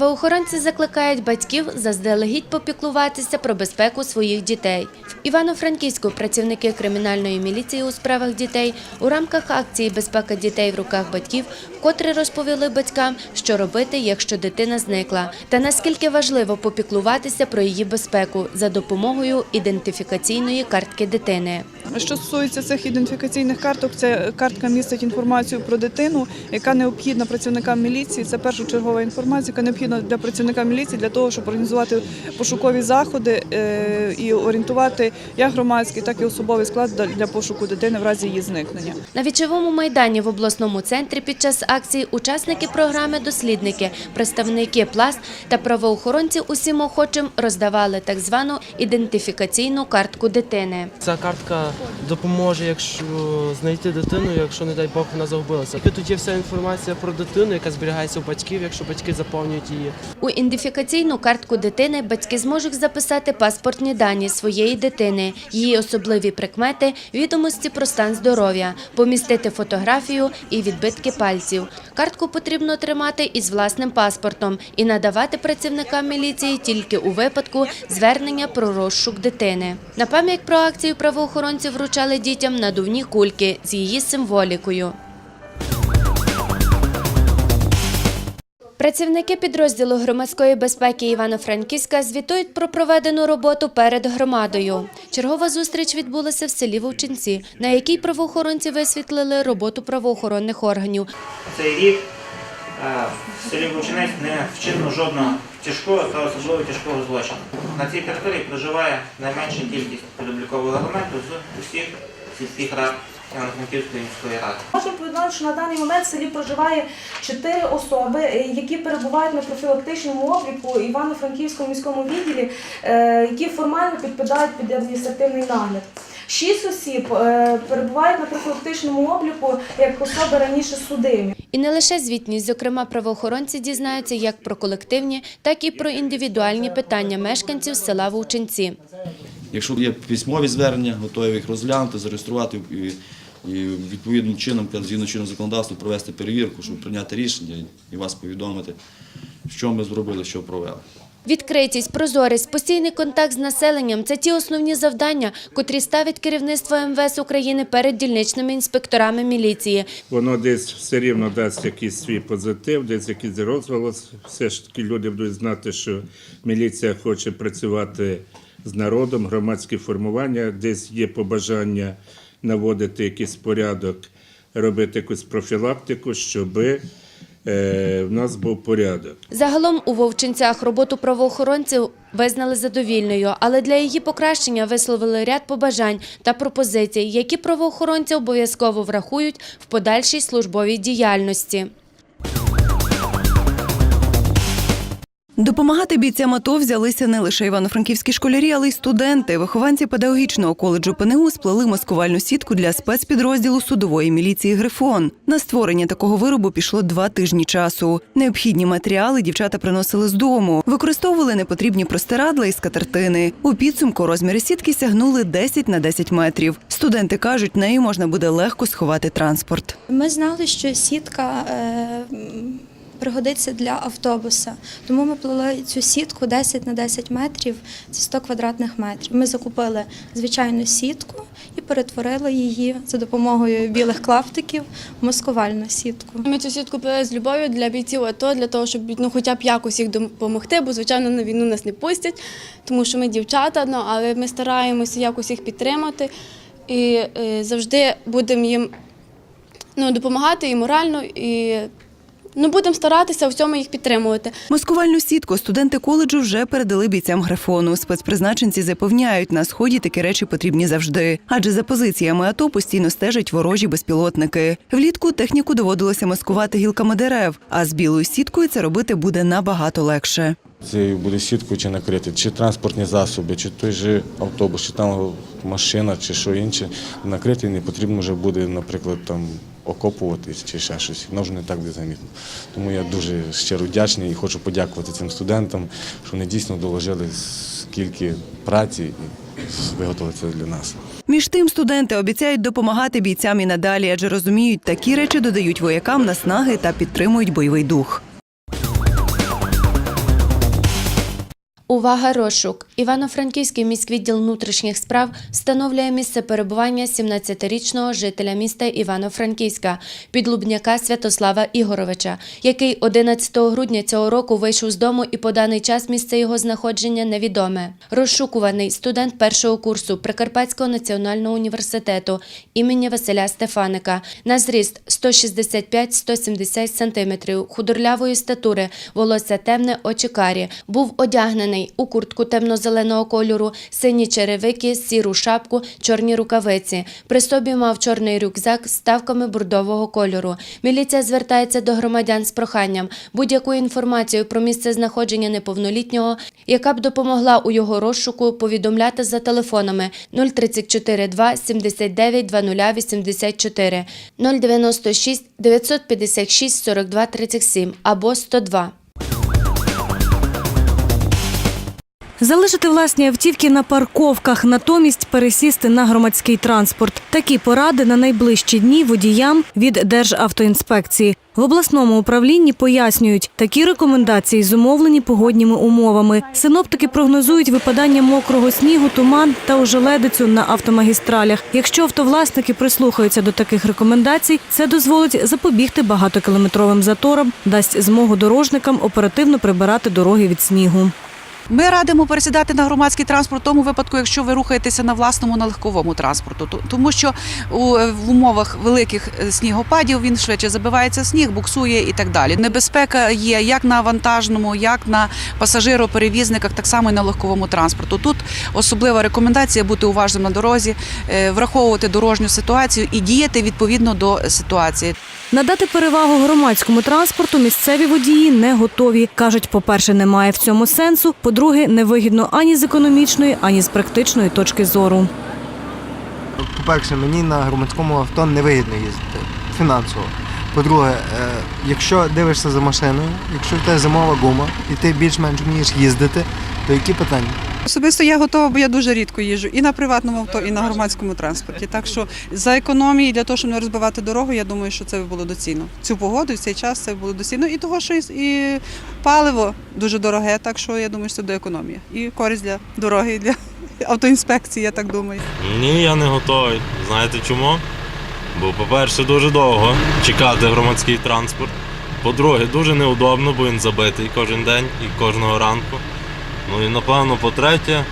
Правоохоронці закликають батьків заздалегідь попіклуватися про безпеку своїх дітей. В Івано-Франківську працівники кримінальної міліції у справах дітей у рамках акції Безпека дітей в руках батьків вкотре розповіли батькам, що робити, якщо дитина зникла, та наскільки важливо попіклуватися про її безпеку за допомогою ідентифікаційної картки дитини. Що стосується цих ідентифікаційних карток, ця картка містить інформацію про дитину, яка необхідна працівникам міліції. Це першочергова інформація, яка необхідна для працівника міліції для того, щоб організувати пошукові заходи е, і орієнтувати як громадський, так і особовий склад для- для пошуку дитини в разі її зникнення. На вічовому майдані в обласному центрі під час акції учасники програми Дослідники, представники пласт та правоохоронці усім охочим роздавали так звану ідентифікаційну картку дитини. Ця картка допоможе, якщо знайти дитину, якщо, не дай Бог, вона загубилася. Тут є вся інформація про дитину, яка зберігається у батьків, якщо батьки заповнюють її. У ідентифікаційну картку дитини батьки зможуть записати паспортні дані своєї дитини, її особливі прикмети, відомості про стан здоров'я, помістити фотографію і відбитки пальців. Картку потрібно тримати із власним паспортом і надавати працівникам міліції тільки у випадку звернення про розшук дитини. На пам'ять про акцію правоохоронці вручали дітям надувні кульки з її символікою. Працівники підрозділу громадської безпеки Івано-Франківська звітують про проведену роботу перед громадою. Чергова зустріч відбулася в селі Вовчинці, на якій правоохоронці висвітлили роботу правоохоронних органів. Цей рік е, в селі Вовчинець не вчинено жодного тяжкого та особливо тяжкого злочину. На цій території проживає найменша кількість підоблікового елементу з усіх сільських рад. Можу повідомити, що на даний момент в селі проживає чотири особи, е, які перебувають на профілактичному обліку Івано-Франківському міському відділі, е, які формально підпадають під адміністративний нагляд. Шість осіб е, перебувають на профілактичному обліку як особи раніше судимі. І не лише звітність, зокрема, правоохоронці дізнаються як про колективні, так і про індивідуальні питання мешканців села Вовчинці. Якщо є письмові звернення, готові їх розглянути, зареєструвати і, і відповідним чином, згідно чинного законодавства, провести перевірку, щоб прийняти рішення і вас повідомити, що ми зробили, що провели. Відкритість, прозорість, постійний контакт з населенням це ті основні завдання, котрі ставить керівництво МВС України перед дільничними інспекторами міліції. Воно десь все рівно дасть якийсь свій позитив, десь якийсь розголос. Все ж таки люди будуть знати, що міліція хоче працювати з народом, громадське формування, десь є побажання наводити якийсь порядок, робити якусь профілактику, щоби в нас був порядок. Загалом у Вовчинцях роботу правоохоронців визнали задовільною, але для її покращення висловили ряд побажань та пропозицій, які правоохоронці обов'язково врахують в подальшій службовій діяльності. Допомагати бійцям АТО взялися не лише івано-франківські школярі, але й студенти. Вихованці педагогічного коледжу ПНУ сплели маскувальну сітку для спецпідрозділу судової міліції Грифон. На створення такого виробу пішло два тижні часу. Необхідні матеріали дівчата приносили з дому, використовували непотрібні простирадла і скатертини. У підсумку розміри сітки сягнули 10 на 10 метрів. Студенти кажуть, нею можна буде легко сховати транспорт. Ми знали, що сітка е, пригодиться для автобуса, тому ми плели цю сітку 10 на 10 метрів, це 100 квадратних метрів. Ми закупили звичайну сітку і перетворили її за допомогою білих клаптиків в маскувальну сітку. Ми цю сітку купили з любов'ю для бійців АТО, для того, щоб ну, хоча б якось їх допомогти, бо, звичайно, на війну нас не пустять, тому що ми дівчата, ну, але ми стараємося якось їх підтримати і е, завжди будемо їм ну, допомагати і морально, і ну, будемо старатися в цьому їх підтримувати. Маскувальну сітку студенти коледжу вже передали бійцям грифону. Спецпризначенці запевняють, на сході такі речі потрібні завжди. Адже за позиціями АТО постійно стежать ворожі безпілотники. Влітку техніку доводилося маскувати гілками дерев, а з білою сіткою це робити буде набагато легше. Цією буде сіткою чи накрити, чи транспортні засоби, чи той же автобус, чи там машина, чи що інше. Накрити не потрібно вже буде, наприклад, там окопуватись чи ще щось. Воно вже не так буде замітно. Тому я дуже щиро вдячний і хочу подякувати цим студентам, що вони дійсно доложили скільки праці і виготовили це для нас. Між тим студенти обіцяють допомагати бійцям і надалі, адже розуміють, такі речі додають воякам наснаги та підтримують бойовий дух. Увага, розшук! Івано-Франківський міськвідділ внутрішніх справ встановлює місце перебування 17-річного жителя міста Івано-Франківська, підлубняка Святослава Ігоровича, який 11 грудня цього року вийшов з дому і по даний час місце його знаходження невідоме. Розшукуваний студент першого курсу Прикарпатського національного університету імені Василя Стефаника на зріст 165-170 см, худорлявої статури, волосся темне, очі карі. Був одягнений у куртку темно-зеленого кольору, сині черевики, сіру шапку, чорні рукавиці. При собі мав чорний рюкзак з ставками бурдового кольору. Міліція звертається до громадян з проханням будь-яку інформацію про місце знаходження неповнолітнього, яка б допомогла у його розшуку, повідомляти за телефонами 034 2 79 00 84, 096 956 42 37 або 102. Залишити власні автівки на парковках, натомість пересісти на громадський транспорт. Такі поради на найближчі дні водіям від Державтоінспекції. В обласному управлінні пояснюють, такі рекомендації зумовлені погодніми умовами. Синоптики прогнозують випадання мокрого снігу, туман та ожеледицю на автомагістралях. Якщо автовласники прислухаються до таких рекомендацій, це дозволить запобігти багатокілометровим заторам, дасть змогу дорожникам оперативно прибирати дороги від снігу. Ми радимо пересідати на громадський транспорт в тому випадку, якщо ви рухаєтеся на власному на легковому транспорту. Тому що у, в умовах великих е, снігопадів він швидше забивається сніг, буксує і так далі. Небезпека є як на вантажному, як на пасажироперевізниках, так само і на легковому транспорту. Тут особлива рекомендація бути уважним на дорозі, е, враховувати дорожню ситуацію і діяти відповідно до ситуації. Надати перевагу громадському транспорту місцеві водії не готові. Кажуть, по-перше, немає в цьому сенсу. По-друге, невигідно ані з економічної, ані з практичної точки зору. По-перше, мені на громадському авто не вигідно їздити фінансово. По-друге, е, якщо дивишся за машиною, якщо в тебе зимова гума і ти більш-менш вмієш їздити, то які питання? Особисто я готова, бо я дуже рідко їжджу і на приватному авто, і на громадському транспорті. Так що за економії для того, щоб не розбивати дорогу, я думаю, що це було доцільно. Цю погоду, в цей час це було доцільно. І того, що і паливо дуже дороге, так що я думаю, що це до економії. І користь для дороги, і для автоінспекції, я так думаю. Ні, я не готовий. Знаєте чому? Бо, по-перше, дуже довго чекати громадський транспорт. По-друге, дуже неудобно, бо він забитий кожен день і кожного ранку. Ну і напевно, по-третє,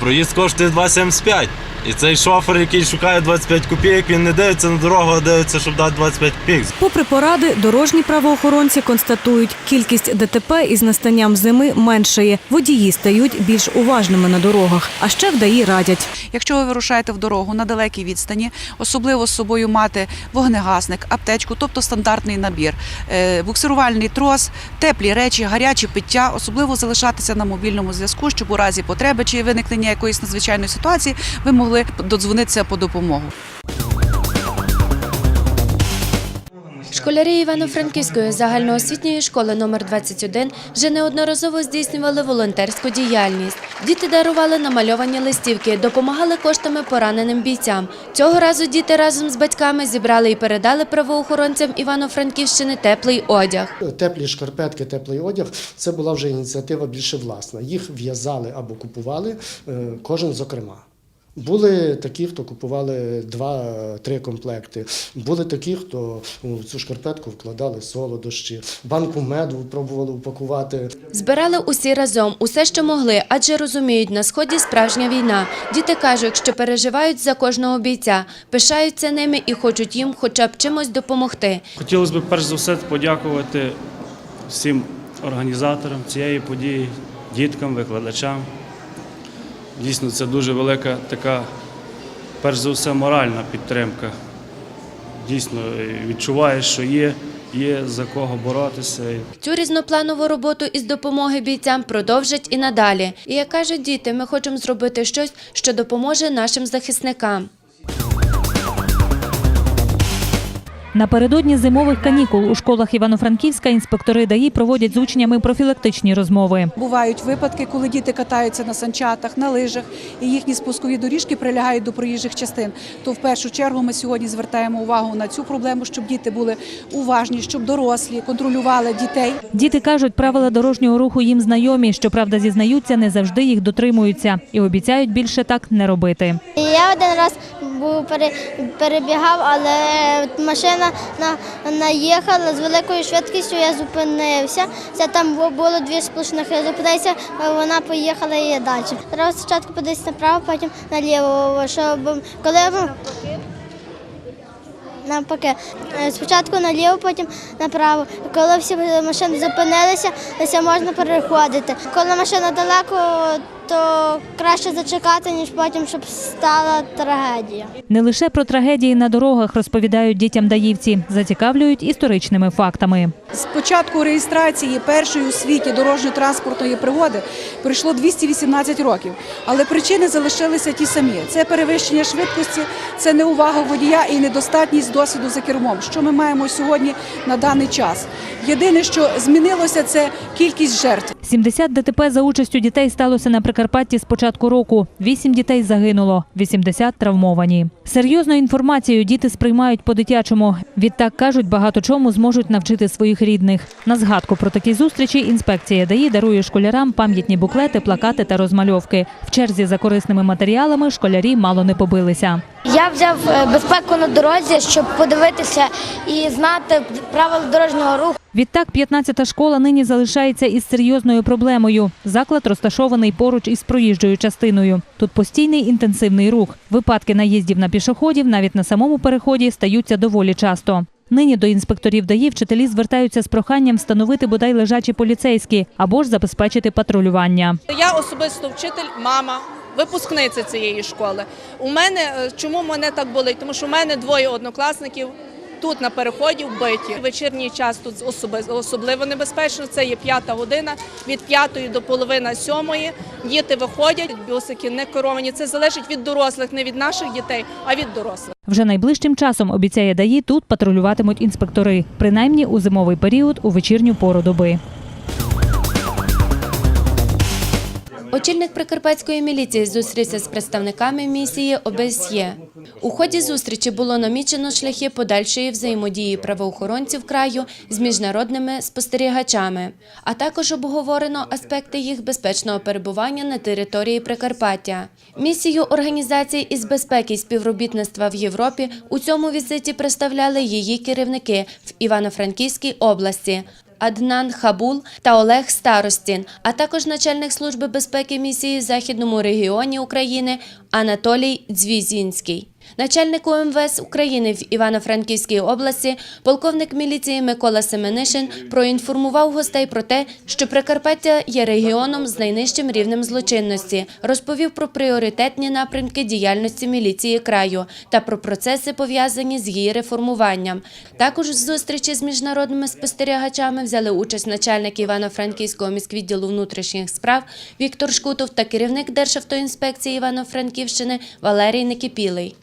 проїзд коштує 2,75. І цей шофер, який шукає 25 копійок, він не дивиться на дорогу, а дивиться, щоб дати 25 копійок. Попри поради, дорожні правоохоронці констатують, кількість ДТП із настанням зими меншає. Водії стають більш уважними на дорогах, а ще вдаї радять. Якщо ви вирушаєте в дорогу на далекій відстані, особливо з собою мати вогнегасник, аптечку, тобто стандартний набір, е, буксирувальний трос, теплі речі, гарячі пиття, особливо залишатися на мобільному зв'язку, щоб у разі потреби чи виникнення якоїсь надзвичайної ситуації ви могли додзвонитися по допомогу. Школярі Івано-Франківської загальноосвітньої школи номер 21 вже неодноразово здійснювали волонтерську діяльність. Діти дарували намальовані листівки, допомагали коштами пораненим бійцям. Цього разу діти разом з батьками зібрали і передали правоохоронцям Івано-Франківщини теплий одяг. Теплі шкарпетки, теплий одяг це була вже ініціатива більше власна. Їх в'язали або купували е, кожен зокрема. Були такі, хто купували два-три комплекти. Були такі, хто у цю шкарпетку вкладали солодощі, банку меду пробували упакувати. Збирали усі разом, усе, що могли, адже розуміють, на сході справжня війна. Діти кажуть, що переживають за кожного бійця, пишаються ними і хочуть їм хоча б чимось допомогти. Хотілося б перш за все подякувати всім організаторам цієї події, діткам, викладачам. Дійсно, це дуже велика така, перш за все, моральна підтримка. Дійсно, відчуваєш, що є, є за кого боротися. Цю різнопланову роботу із допомоги бійцям продовжать і надалі. І як кажуть діти, ми хочемо зробити щось, що допоможе нашим захисникам. Напередодні зимових канікул у школах Івано-Франківська інспектори ДАІ проводять з учнями профілактичні розмови. Бувають випадки, коли діти катаються на санчатах, на лижах, і їхні спускові доріжки прилягають до проїжджих частин. То в першу чергу ми сьогодні звертаємо увагу на цю проблему, щоб діти були уважні, щоб дорослі контролювали дітей. Діти кажуть, правила дорожнього руху їм знайомі. Щоправда, зізнаються, не завжди їх дотримуються і обіцяють більше так не робити. Я один раз був пере- перебігав, але машина наїхала з великою швидкістю, я зупинився. Це там було дві сплошних, я зупинився, вона поїхала і далі. Треба спочатку подивитися направо, потім наліво, щоб коли навпаки. Е, Спочатку наліво, потім направо. Коли всі машини зупинилися, можна переходити. Коли машина далеко, то краще зачекати, ніж потім, щоб стала трагедія. Не лише про трагедії на дорогах розповідають дітям даївці, зацікавлюють історичними фактами. З початку реєстрації першої у світі дорожньо-транспортної пригоди пройшло 218 років, але причини залишилися ті самі: це перевищення швидкості, це неувага водія і недостатність досвіду за кермом. Що ми маємо сьогодні на даний час? Єдине, що змінилося, це кількість жертв. 70 ДТП за участю дітей сталося на Прикарпатті з початку року. Вісім дітей загинуло, 80 травмовані. Серйозну інформацію діти сприймають по-дитячому. Відтак кажуть, багато чому зможуть навчити своїх рідних. На згадку про такі зустрічі інспекція ДАІ дарує школярам пам'ятні буклети, плакати та розмальовки. В черзі за корисними матеріалами школярі мало не побилися. Я взяв е, безпеку на дорозі, щоб подивитися і знати правила дорожнього руху. Відтак, 15-та школа нині залишається із серйозною проблемою. Заклад розташований поруч із проїжджою частиною. Тут постійний інтенсивний рух. Випадки наїздів на пішоходів навіть на самому переході стаються доволі часто. Нині до інспекторів ДАІ вчителі звертаються з проханням встановити бодай лежачі поліцейські або ж забезпечити патрулювання. Я особисто вчитель, мама, випускниця цієї школи. У мене е, чому мене так болить? Тому що у мене двоє однокласників тут на переході вбиті. Вечірній час тут особливо небезпечно. Це є п'ята година від п'ятої до половини сьомої. Діти виходять, бюсики не керовані. Це залежить від дорослих, не від наших дітей, а від дорослих. Вже найближчим часом, обіцяє ДАІ, тут патрулюватимуть інспектори, принаймні у зимовий період у вечірню пору доби. Очільник Прикарпатської міліції зустрівся з представниками місії ОБСЄ. У ході зустрічі було намічено шляхи подальшої взаємодії правоохоронців краю з міжнародними спостерігачами, а також обговорено аспекти їх безпечного перебування на території Прикарпаття. Місію організації із безпеки і співробітництва в Європі у цьому візиті представляли її керівники в Івано-Франківській області. Аднан Хабул та Олег Старостін, а також начальник служби безпеки місії в Західному регіоні України Анатолій Дзвізінський. Начальник УМВС України в Івано-Франківській області, полковник міліції Микола Семенишин проінформував гостей про те, що Прикарпаття є регіоном з найнижчим рівнем злочинності, розповів про пріоритетні напрямки діяльності міліції краю та про процеси, пов'язані з її реформуванням. Також в зустрічі з міжнародними спостерігачами взяли участь начальник Івано-Франківського міськвідділу внутрішніх справ Віктор Шкутов та керівник Державтоінспекції Івано-Франківщини Валерій Некипілий.